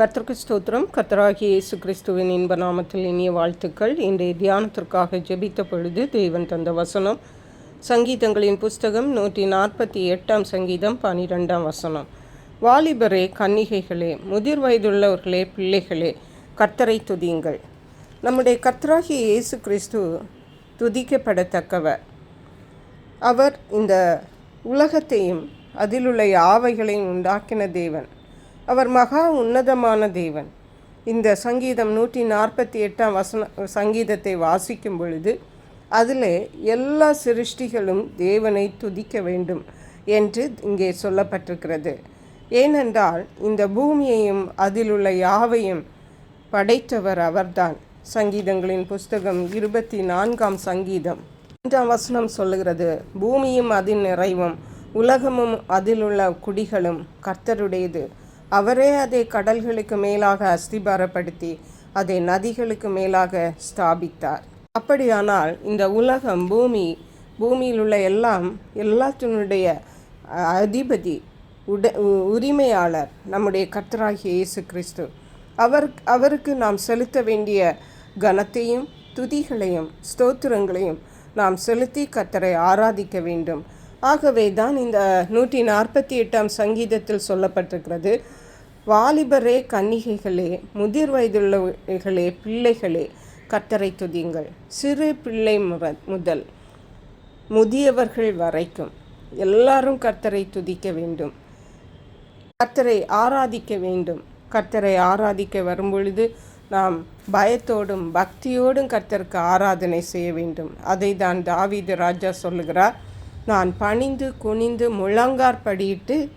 கர்த்தருக்கு ஸ்தோத்திரம். கர்த்தராகி இயேசு கிறிஸ்துவின் இன்ப நாமத்தில் இனிய வாழ்த்துக்கள். இன்றைய தியானத்திற்காக ஜெபித்த பொழுது தேவன் தந்த வசனம் சங்கீதங்களின் புஸ்தகம் நூற்றி நாற்பத்தி எட்டாம் சங்கீதம் பனிரெண்டாம் வசனம். வாலிபரே கன்னிகைகளே முதிர் வயதுள்ளவர்களே பிள்ளைகளே கர்த்தரை துதியுங்கள். நம்முடைய கர்த்தராகிய இயேசு கிறிஸ்து துதிக்கப்படத்தக்கவர். அவர் இந்த உலகத்தையும் அதிலுள்ள யாவைகளையும் உண்டாக்கின தேவன். அவர் மகா உன்னதமான தேவன். இந்த சங்கீதம் நூற்றி நாற்பத்தி எட்டாம் வசன சங்கீதத்தை வாசிக்கும் பொழுது அதில் எல்லா சிருஷ்டிகளும் தேவனை துதிக்க வேண்டும் என்று இங்கே சொல்லப்பட்டிருக்கிறது. ஏனென்றால் இந்த பூமியையும் அதிலுள்ள யாவையும் படைத்தவர் அவர்தான். சங்கீதங்களின் புஸ்தகம் இருபத்தி நான்காம் சங்கீதம். மூன்றாம் வசனம் சொல்லுகிறது பூமியும் அதன் நிறைவும் உலகமும் அதிலுள்ள குடிகளும் கர்த்தருடையது. அவரே அதை கடல்களுக்கு மேலாக அஸ்திபாரப்படுத்தி அதை நதிகளுக்கு மேலாக ஸ்தாபித்தார். அப்படியானால் இந்த உலகம் பூமி பூமியில் உள்ள எல்லாம் எல்லாத்தினுடைய அதிபதி உட உரிமையாளர் நம்முடைய கர்த்தராகிய இயேசு கிறிஸ்து அவர் அவருக்கு நாம் செலுத்த வேண்டிய கனத்தையும் துதிகளையும் ஸ்தோத்திரங்களையும் நாம் செலுத்தி கத்தரை ஆராதிக்க வேண்டும். ஆகவே தான் இந்த நூற்றி நாற்பத்தி எட்டாம் சங்கீதத்தில் சொல்லப்பட்டிருக்கிறது. வாலிபரே கன்னிகைகளே முதிர் வயதுள்ளவர்களே பிள்ளைகளே கத்தரை துதியுங்கள். சிறு பிள்ளை முதல் முதியவர்கள் வரைக்கும் எல்லாரும் கர்த்தரை துதிக்க வேண்டும். கர்த்தரை ஆராதிக்க வேண்டும். கர்த்தரை ஆராதிக்க வரும்பொழுது நாம் பயத்தோடும் பக்தியோடும் கர்த்தருக்கு ஆராதனை செய்ய வேண்டும். அதை தான் தாவீது ராஜா சொல்லுகிறார். நான் பணிந்து குனிந்து முழங்கார் படியிட்டு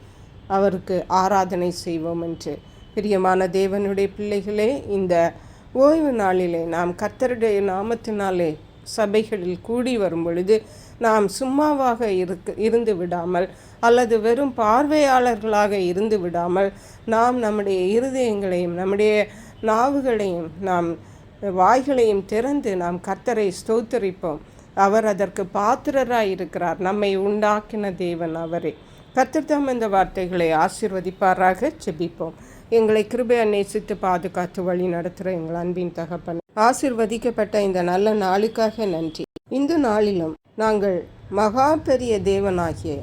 அவருக்கு ஆராதனை செய்வோம் என்று. பிரியமான தேவனுடைய பிள்ளைகளே இந்த ஓய்வு நாளிலே நாம் கத்தருடைய நாமத்தினாலே சபைகளில் கூடி வரும் பொழுது நாம் சும்மாவாக இருக்க இருந்து விடாமல் அல்லது வெறும் பார்வையாளர்களாக இருந்து விடாமல் நாம் நம்முடைய இருதயங்களையும் நம்முடைய நாவுகளையும் நாம் வாய்களையும் திறந்து நாம் கத்தரை ஸ்தோத்தரிப்போம். அவர் அதற்கு பாத்திரராய் இருக்கிறார். நம்மை உண்டாக்கின தேவன் அவரே. கத்திர்தாம் இந்த வார்த்தைகளை ஆசிர்வதிப்பாராக. செபிப்போம் எங்களை கிருபையை நேசித்து பாதுகாத்து வழி நடத்துகிற எங்கள் அன்பின் தகப்பன். ஆசிர்வதிக்கப்பட்ட இந்த நல்ல நாளுக்காக நன்றி. இந்த நாளிலும் நாங்கள் மகா பெரிய தேவனாகிய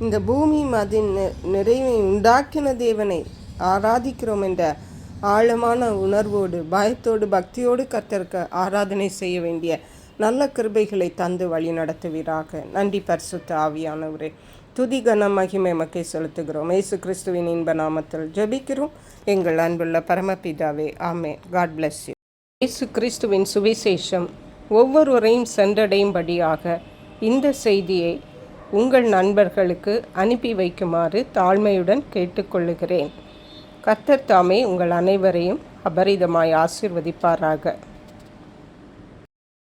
இந்த பூமி மதின் நிறைவை உண்டாக்கின தேவனை ஆராதிக்கிறோம் என்ற ஆழமான உணர்வோடு பயத்தோடு பக்தியோடு கத்திருக்க ஆராதனை செய்ய வேண்டிய நல்ல கிருபைகளை தந்து வழி நடத்துவீராக. நன்றி பரிசுத்த ஆவியானவரே. துதி கன மகிமை மக்கை செலுத்துகிறோம். ஏசு கிறிஸ்துவின் இன்ப நாமத்தில் ஜபிக்கிறோம். எங்கள் அன்புள்ள பரமபிதாவே ஆமே காட் பிளஸ் யூ இயேசு கிறிஸ்துவின் சுவிசேஷம் ஒவ்வொருவரையும் சென்றடையும்படியாக இந்த செய்தியை உங்கள் நண்பர்களுக்கு அனுப்பி வைக்குமாறு தாழ்மையுடன் கேட்டுக்கொள்ளுகிறேன். கத்தர் தாமே உங்கள் அனைவரையும் அபரிதமாய் ஆசிர்வதிப்பாராக.